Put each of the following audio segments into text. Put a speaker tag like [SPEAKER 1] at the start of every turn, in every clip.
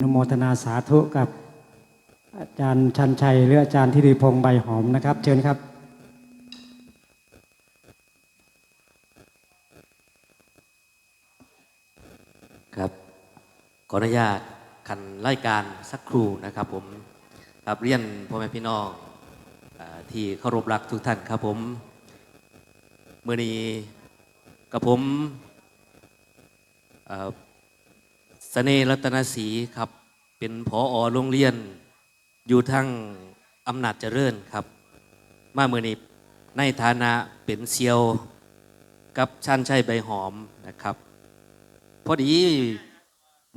[SPEAKER 1] อนุโมทนาสาธุกับอาจารย์ชันชัยหรืออาจารย์ธิริพงษ์ใบหอมนะครับ เชิญครับ
[SPEAKER 2] ครับขออนุญาตขันรายการสักครู่นะครับผมครับเรียนพ่อแม่พี่น้องอที่เคารพรักทุกท่านครับผมเมื่อนี้กับผม เอ่อเสน่รัตนศรีครับ เป็นผอโรงเรียน อยู่ทั้งอำนาจเจริญครับ มาเมื่อนี้ในฐานะเป็นเซียวกับชันชัยใบหอมนะครับ พอดี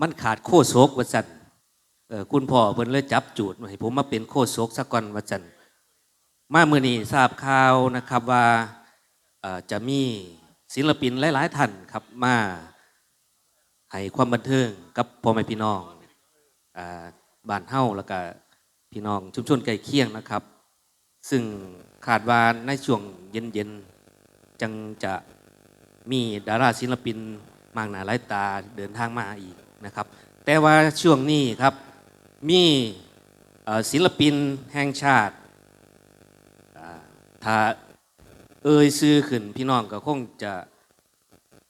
[SPEAKER 2] มันขาดโคโซกวัจันคุณพ่อเพิ่นเลยจับจูดให้ผมมาเป็นโคโซกสักก่อนวัจันมาเมื่อนี้ทราบข่าวนะครับว่าจะมีศิลปินหลาย ๆ ท่านครับมา ให้ความบันเทิงกับพ่อแม่พี่น้องอบ้านเฮาแล้วก็พี่น้องชุมชนใกล้เคียงนะครับ ซึ่งขาดว่าในช่วงเย็นๆจังจะมีดาราศิลปินมากหนาหลายตาเดินทางมาอีกนะครับ แต่ว่าช่วงนี้ครับมีศิลปินแห่งชาติถ้าเอ่ยซื้อขึ้นพี่น้องก็คงจะ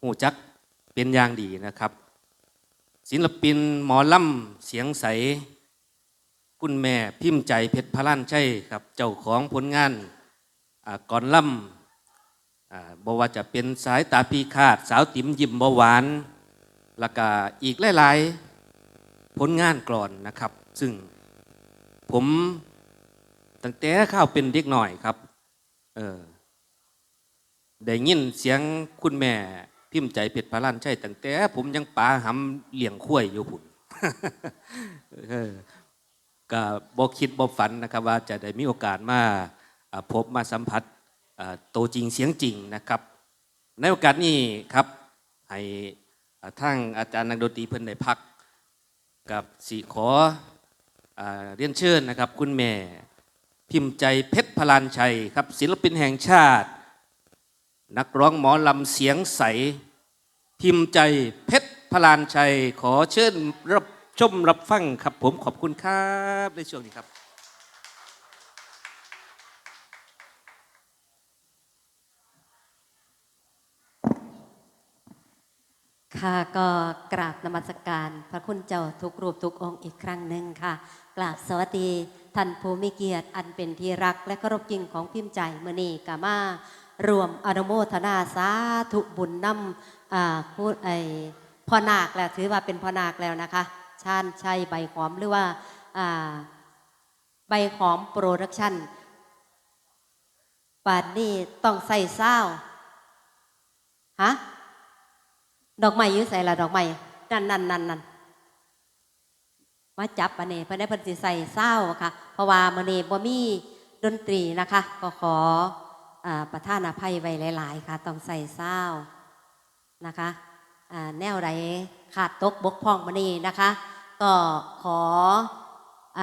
[SPEAKER 2] หูจักเป็นอย่างดีนะครับ ศิลปินหมอลำเสียงใส คุณแม่พิมพ์ใจเพชรพลันใช่ครับ เจ้าของผลงานก่อนล่ำอ่าบอกว่าจะเป็นสายตาพีคาด สาวติ๋มยิ้มเบาหวานแล้วก็อีกหลาย ๆ ผลงานกรอนนะครับ ซึ่งผมตั้งแต่เข้าวเป็นเด็กหน่อยครับ เออได้ยินเสียงคุณแม่ พิมพ์ใจเพชรพาลันใช่ตั้งแต่ผมยังปาหำเลี้ยงข้วยอยู่พุ่นก็บอกคิดบอกฝันนะครับว่าจะได้มีโอกาสมาพบมาสัมผัสโตวจริงเสียงจริงนะครับ ในโอกาสนี้ครับให้อ่าทั้งอาจารย์นักดนตรีเพิ่นได้พัก กับสีขอเรียนเชิญนะครับ คุณแม่พิมพ์ใจเพชรพลานชัยครับศิลปินแห่งชาติ นักร้องหมอลำเสียงใส พิมใจเพชรพลานชัย ขอเชิญรับชมรับฟังครับผมขอบคุณครับในช่วงนี้ครับ
[SPEAKER 3] ค่ะก็กราบนมัสการ พระคุณเจ้าทุกรูปทุกองค์อีกครั้งหนึ่งค่ะ กราบสวัสดีท่านผู้มีเกียรติอันเป็นที่รักและเคารพยิ่งของพิมพ์ใจเมื่อนี้กามารวมอนุโมทนาสาธุบุญนำ พูดไอพ่อนาคแล้วถือว่าเป็นพ่อนาคแล้วนะคะชาญชัยใบหอมหรือว่าอ่าใบหอมโปรดักชั่นป่านนี้ต้องใส่เศร้าฮะดอกไม้ยื้อใส่ละดอกไม้นั่นนั่นนั่นนั่นมาจับอันนี้เพื่อนได้เพิ่นสิใส่เศร้าค่ะเพราะว่ามื้อนี้บ่มีดนตรีนะคะ ก็ขออ่าประทานอภัยไว้หลาย ๆ ค่ะ ต้องใส่เศร้า นะคะแนวใดขาดตกบกพร่องมื้อนี้นะคะ ก็ขออ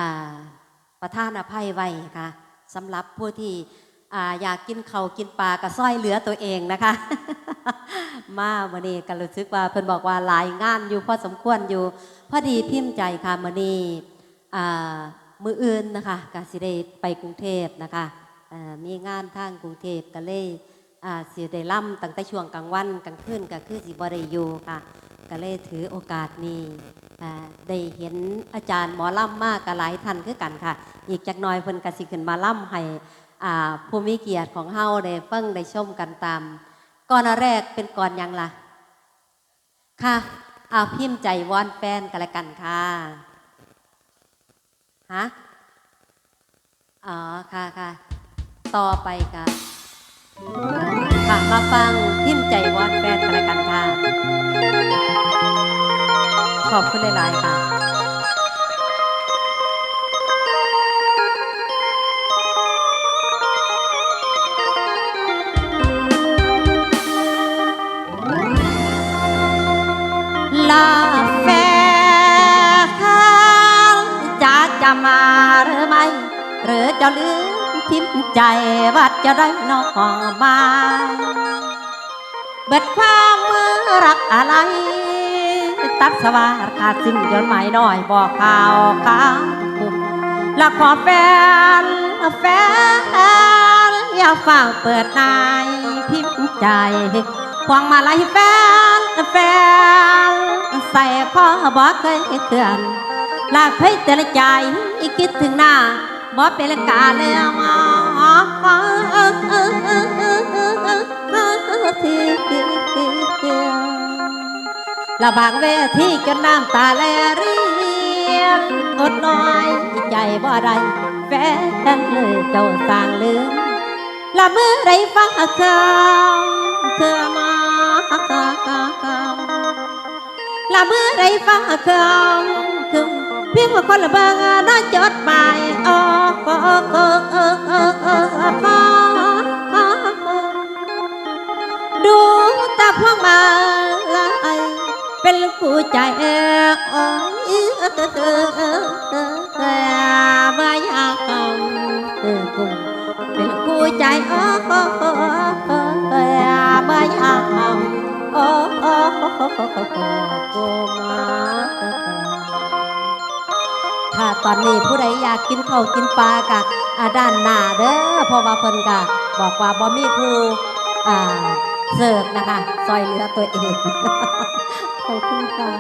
[SPEAKER 3] ประทานอภัยไว้ค่ะสำหรับผู้ที่อยากกินเขากินปลากระซ้อยเหลือตัวเองนะคะ มาวันนี้ก็รู้สึกว่าเพิ่นบอกว่าหลายงานอยู่พอสมควรอยู่ พอดีพิมพ์ใจค่ะมื้อนี้อ่มืออื่นนะคะก็สิได้ไปกรุงเทพนะคะมีงานทางกรุงเทพก็เลยอ่ สิได้ล่ำตั้งแต่ช่วงกลางวันกลางคืนก็คือสิบ่ได้อยู่ค่ะก็เลยถือโอกาสนี้ได้เห็นอาจารย์หมอล่ำมากกับหลายท่านคือกันค่ะ อีกจักน่อยเพิ่นกสิขึ้นมาล่ำให้ผู้มีเกียรติของเฮาได้ฟังได้ชมกันตามก่อนแรกเป็นก่อนยังล่ะ ค่ะเอาพิมพ์ใจวอนแฟนกันละกันค่ะฮะอ๋อค่ะค่ะต่อไปค่ะ ค่ะมาฟังพิมพ์ใจวอนแฟนกันละกันค่ะ ขอบคุณหลาย ๆ ค่ะลาแฟข้างจะจะมาหรือไม่ หรือจะลืม ใจว่าจะได้น้องมาเบิดความมือรักอะไร ตัดสวาดขาดสิ้นจนหมายน้อยบอกข่าวข่าวละขอแฟนแฟนอย่าเฝ้าเปิดนายพิมพ์ใจควงมาลัยแฟนแฟนใส่ข้อบอกเคยเคลื่อนลากให้แต่ละใจคิดถึงหน้าบ่เป็นกาแล้ว ละบางเวทีจนน้ำตาแลเรียนอดน้อยใจบ่ได้แฟนเลยเจ้าสร้างลืมละเมื่อไรฟังคำเคอมาละเมื่อไรฟังคำคื พียงว่าคนละเบิงน่าจดหมายอ๋อก็ก็ก็ก็ก็ดูตาพวกมาลายเป็นผู้ใจเออโอ้ยเมื่อยากคำกูเป็นผู้ใจโอ้เมื่อยากคำโอ้กูมา ค่ะ ตอนนี้ผู้ใดอยากกินข้าวกินปลากะอาด้านหน้าเด้อเพราะว่าเพิ่นกะบอกว่าบ่มีผู้อ่าเสิร์ฟนะคะซอยเหลือตัวเองขอบคุณค่ะ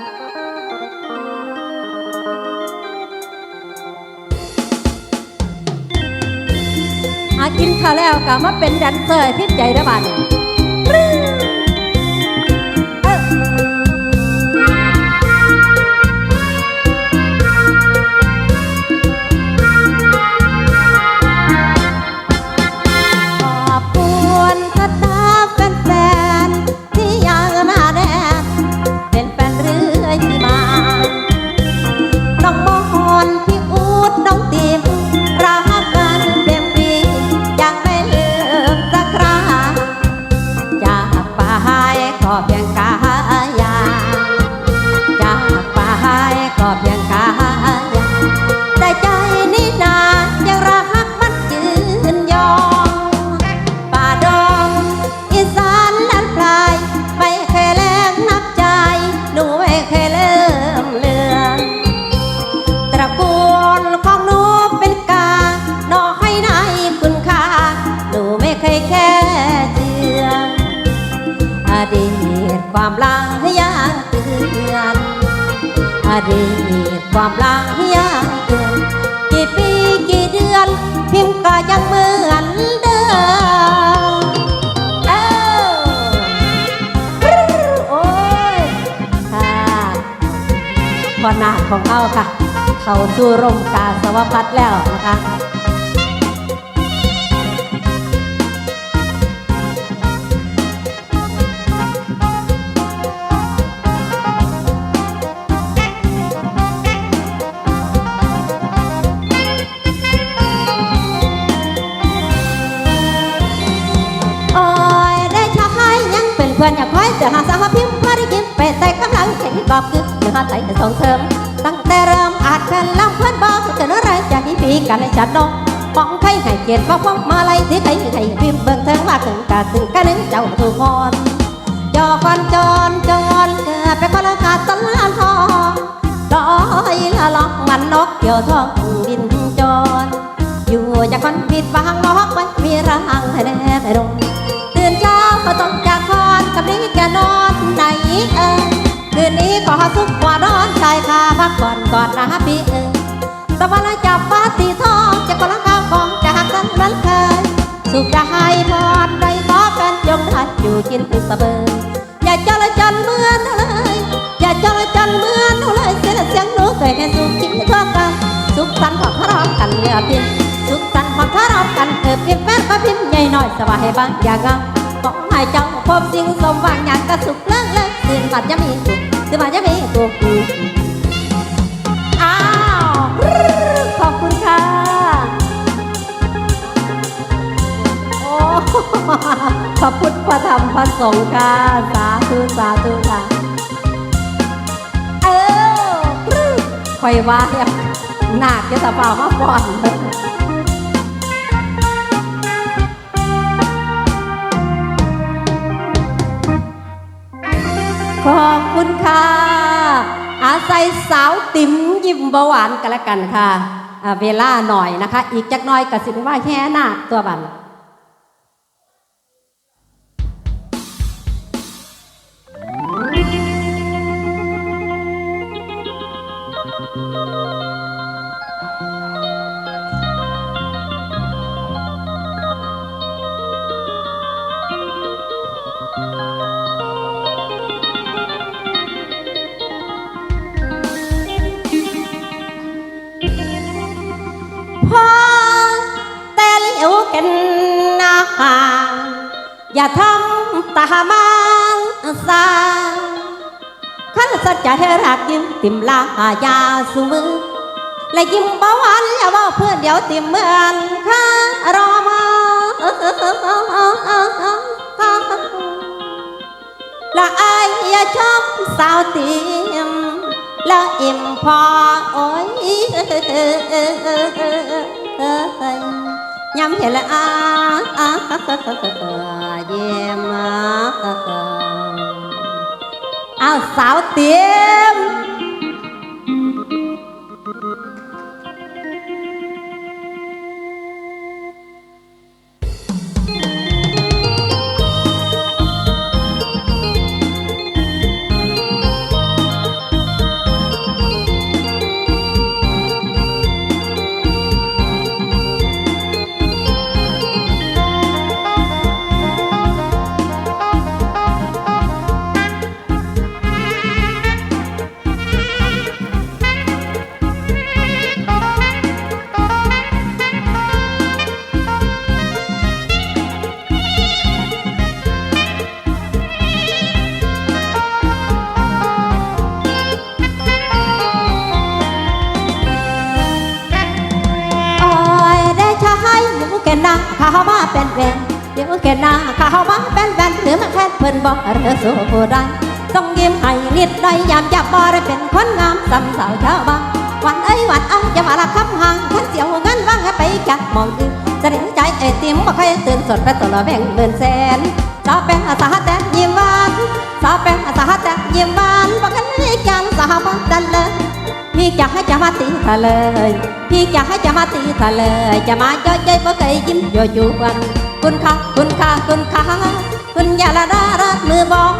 [SPEAKER 3] อากินข้าวแล้วกะมาเป็นแดนเซอร์ให้พิษใจได้บ้าน พอนาคของเขาค่ะ เขาสู่ร่มกาสวพัดแล้วนะคะเพื่อนอยากคอยเสือหาสาวพิมพ์พอได้ยิ้มไปแต่กำลังเห็นกอบกึกเสือหาใส่ส่งเสริม ตั้งแต่เริ่มอาจเป็นลำเพื่อนบอกจะนอะไรจะที่ปีกันให้ชัดน้องมองใครให้เกียรติบอกว่ามาไล่ที่ใครให้พิมพ์เบิ่งเถิงว่าถึงกาถึงกันนึงเจ้าทุกคนจอก่อนจอนจอนเกิดไปคนละกาตลาดทองลอยละล็อกมันนกเกี่ยวทองบินจรอยู่จากคนผิดบางนอกไม่มีร่างให้แน่แต่ดงตื่นเช้าก็ต้องจากคอนกับนี้แกนอนไหนเออ คืนนี้ก็สุขกว่านอนชายคาพักก่อนก่อนนะพี่เออตะวันละจับฟ้าตีทองจะคนละข้าวของจะหักกันเหมือนเคย สุขจะให้พรใดขอเป็นจงทัดอยู่กินสะเบยอย่าจละจันเหมือนเลย อย่าจละจันเหมือนเลยเสียงเสียงหนูเคยให้สุขกินทั่วกันสุขสันต์ของพระรอมกันเรือพิมสุขสันต์ของพระรอมกันเออพิมพ์แฟนพระพิมพ์ใหญ่หน่อยสบายให้บ้างอย่างงาม ขอให้เจ้าพบสิ่งสมหวังอย่างกระสุขเลิกเลิกตื่นบัดจะมีสุขตื่นบัดจะมีสุขอ้าวขอบคุณค่ะโอ้ขอบคุณพระธรรมพระสงฆ์ค่ะสาธุสาธุค่ะเออคอยว่าเนี่ยหนักจะสะเปามาก่อน ขอบคุณค่ะ อาศัยสาวติ๋มยิ้มเบาหวานกันละกันค่ะ เวลาหน่อยนะคะ อีกจักน้อยกับสิว่าแค่หน้าตัวบัน จจะให้รักยิ้มติมลายาสุมือและยิ้มเบาหวานอย่าว่าเพื่อนเดี๋ยวติมเหมือนข้ารอมาละอายอย่าชอบสาวเติมละอิ่มพอโอ้ยย้ำเห็นละอาเยี่ยม เอาสาวเติม เดี๋ยวแก่นาเขามาเป็นแฟนหรือมาแค่เพิ่นบอกเรือสู้ผู้ใดต้องยิ้มให้นิดได้ยามจับบ่ได้เป็นคนงามสำสาวชาวบ้านวันเอ้ยวันเอ้ยอย่ามาละคำห่างขันเสียวเงินว่างให้ไปจักมองอื่นจะเห็นใจไอ้ติมบ่เคยตื่นสดไปตัวละแบ่งหมื่นแสนสาวเป็นอาสาแต่ยิ้มหวานสาวเป็นอาสาแต่ยิ้มหวานบอกกันให้กันสาวบ้านดันเลยพี่อยากให้จะมาตีทะเลย พี่อยากให้จะมาตีทะเลย จะมาย่อยใจบ่เคยยิ้มอยั่วยวน คุณค่าคุณค่าคุณค่าคุณยาละดารัดมือบอง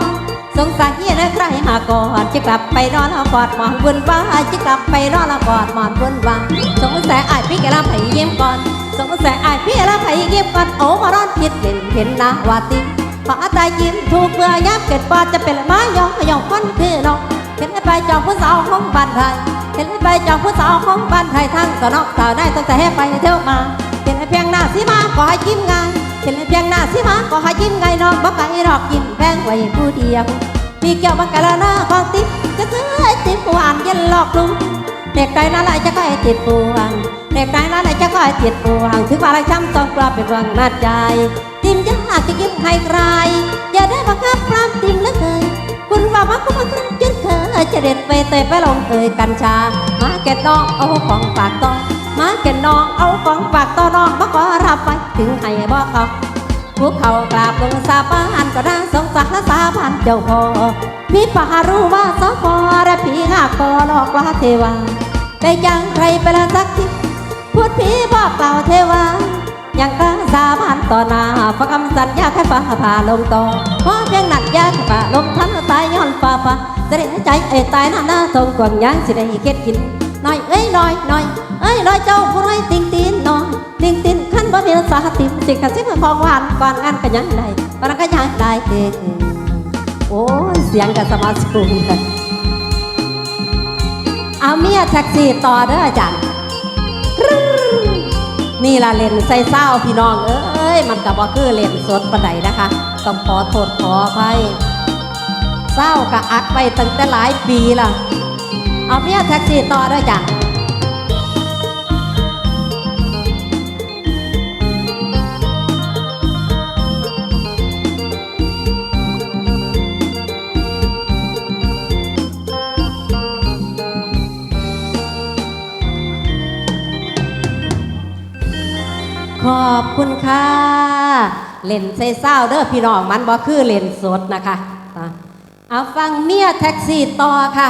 [SPEAKER 3] สงสัยนะใครมาก่อนจะกลับไปนอนเอากอดหมอนบุญว่าจะกลับไปนอนเอากอดหมอนบุญว่าสงสัยไอายพี่แกละไปยิ้มก่อน สงสัยไอายพี่แกละไปยิ้มก่อนโอ้มาร้อนผิดเล่นเห็นนาวาติพอตายยิ้มถูกเมื่อยับเกิดปอดจะเป็นไม้ยองยองคนคือน้องเห็นไปจองผู้สาวของบ้านไทยเห็นไปจากผู้สาวของบ้านไทยทั้งสนอกสาวได้ตั้งแต่ให้ไปเที่ยวมาเห็นเพียงหน้าสิมาก็ให้ยิ้มงาย เห็นเพียงหน้าสิมาก็ให้ยิ้มไงน้องบ่ไกลหรอกยิ้มแพงไว้ผู้เดียวพี่เกี่ยวบังกะละน้าของติ๊บจะซื้อไอติ๊บหวานเย็นหลอกลุงเด็กใดนั่นแหลจะก็ไอติดปวงเด็กใดนั่นแหลจะก็ไอติดปวงถึงว่าอะไรช้ำต้องกลับเป็นวังนัดใจติมยากจะยิ้มให้ใครอย่าได้บังคับพรามติมเลือเกินคุณว่ามาคุณมาคุณยืนเคยจะเด็ดไปเตะไปลงเอยกัญชามาเก็ตน้องเอาของฝากต่อ มาเก็ตน้องเอาของฝากต่อน้องมาขอรับไปถึงให้บอกเขาพวกเขากราบลงสาบานก็น่าสงสารสาบานเจ้าพ่อพี่ป่ารู้ว่าสอพอและผีหักคอหลอกว่าเทวาได้ยังใครไปละสักทีพูดผีบอกกล่าวเทวายังกล้าสาบานต่อหน้าฟังคำสัญญาแค่ฟ้าผ่าลงต่อเพราะเพียงหนัดยาแค่ฟ้าลงทันตายย้อนฟ้าฟ้าจะได้ใจเอ้ตายหน้าหน้าทรงกวางยางสิได้เค็ดกิน น้อยเอ้ยน้อยน้อยเอ้ยน้อยเจ้าผู้น้อยติงตีนน้อยติงตีนขั้นบ่มีสาติสิกระซิบของหวานก่อนงานก็ยังได้ปานนก็ยังได้เโอ้ยเสียงกับสมาสูงกันเอาเมียแท็กซี่ต่อเด้ออาจารย์นี่ล่ะเล่นใส่เศร้าพี่น้องเอ้ยมันกับว่าคือเล่นสดปันใดนะคะต้องขอโทษขออภัยเศร้ากะอัดไปตั้งแต่หลายปีล่ะ เอาเมียแท็กซี่ต่อด้วยจ้ะขอบคุณค่ะ เล่นใส่เศร้าเด้อพี่น้องมันบ่คือเล่นสดนะคะ เอาฟังเมียแท็กซี่ต่อค่ะ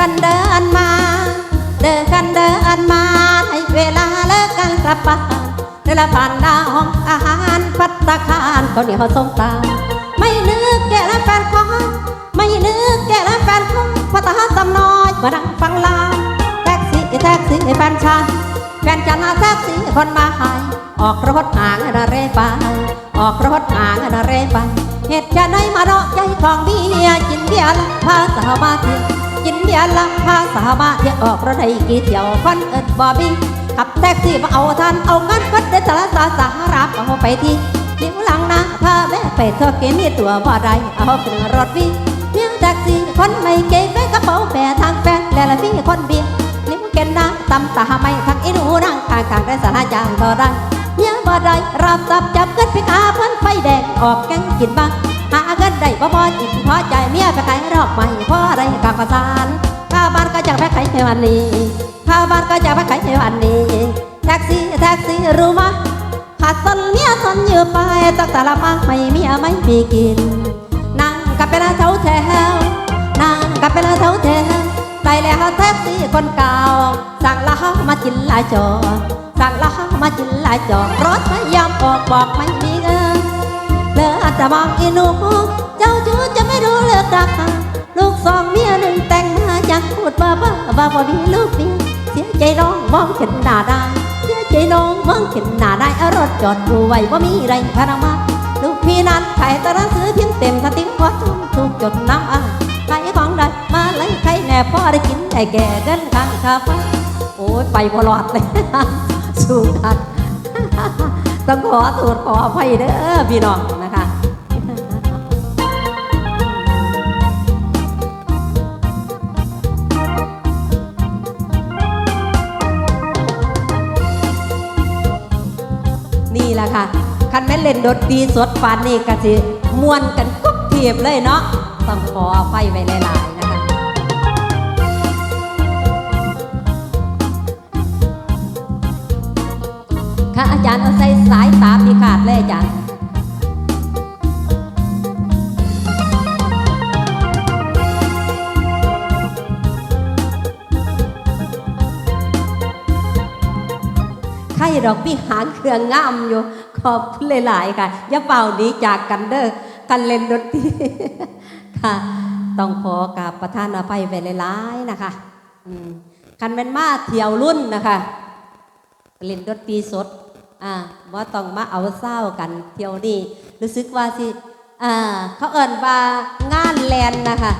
[SPEAKER 3] กันเดินมา เดินกันเดินมาในเวลาเลิกกันกลับบ้านเดินละผ่านหน้าห้องอาหารพัตตาคารคนเนี่ยเขาส้มตาไม่นึกแก่ละแฟนของไม่นึกแก่ละแฟนของพัะตาตำน้อยมาดังฟังลามแท็กซี่แท็กซี่แฟนฉันแฟนฉันมาแท็กซี่คนมาหายออกรถห่างนาเรไปออกรถห่างนาเรไปเหตุจะไหนมาเลาะใจของเบียกินเบียร์พาสามาเที่ กินเบียร์ละพาสามาเที่ยวออกรถให้กี่เที่ยวคนเอิดบอบี้ขับแท็กซี่มาเอาทันเอาเงินพัดเดสารสาสารับเอาไปที่เลี้ยวหลังนะพาแม่ไปเธอเกมีตัวบ่ได้เอาขึ้นรถวีเมียแท็กซี่คนไม่เก๋ก็กระเป๋าแปรทางแฟนและละพี่คนเบียร์นิ้วเก่นนะตำตาไม่ทักอีนูนั่งข้างข้างได้สารจางต่อได้เมียบ่ได้รับทรัพย์จับเงินไปหาเพื่อนไฟแดงออกแกงกินบ้าง ได้บ่พอจิตพอใจเมียไปขายรอบใหม่พราะอะไรกากสารข้าบ้านก็จะไปขายในวันนี้ข้าบ้านก็จะไปขายในวันนี้แท็กซี่แท็กซี่รู้มะขาดสนเมียสนอยู่ไปตั้งแต่ละมาไม่เมียไม่มีกินนั่งกับเป็นเท้าแถวนั่งกับเป็นเท้าแถวใส่แล้วแท็กซี่คนเก่าสั่งละห้ามากินหลายจอสั่งละห้ามากินหลายจอรถไม่ยอมออกบอกไม่มีเงิน จะมองอีหนูเจ้าชู้จะไม่รู้เลือกราคาลูกสองเมียหนึ่งแต่งมาอยากพูดบ้าบ้าบ้าบอมีลูกเมีเสียใจน้องมองเห็นหน้าได้เสียใจน้องมองเห็นหน้าได้อรถจอดดูไว้ว่ามีไรพนามาลูกพี่นั้นขายตะระซื้อเพียงเต็มสติงพอทุ่มถูกจดน้ำอะขายของได้มาไล่ใครแน่พ่อได้กินได้แก่เดินทางคาฟ้าโอ้ยไปบลอดเลยสู้กันต้องขอโทษขออภัยเด้อพี่น้องนะคะ ละค่ะ คันแม่เล่นดนตรีสดปานนี่ก็สิม่วนกันกุ๊บเทียบเลยเนาะ ต้องขอไฟไว้หลายๆนะคะค่ะอาจารย์เอาใส่สายตาพิขาดเลยอาจารย์ ดอกพี่หางเครื่องงามอยู่ ขอบคุณหลาย ๆ ค่ะอย่าเป่าหนี้จากกันเด้อกันเล่นดนตรีค่ะ ต้องขอกราบประธานอภัยไปหลายๆนะคะอืมคันเป็นมาเที่ยวรุ่นนะคะเล่นดนตรีสดอ่าว่าต้องมาเอาเศร้ากันเที่ยวนี้รู้สึกว่าสิอ่าเขาเอิ่นว่างานแลนนะคะ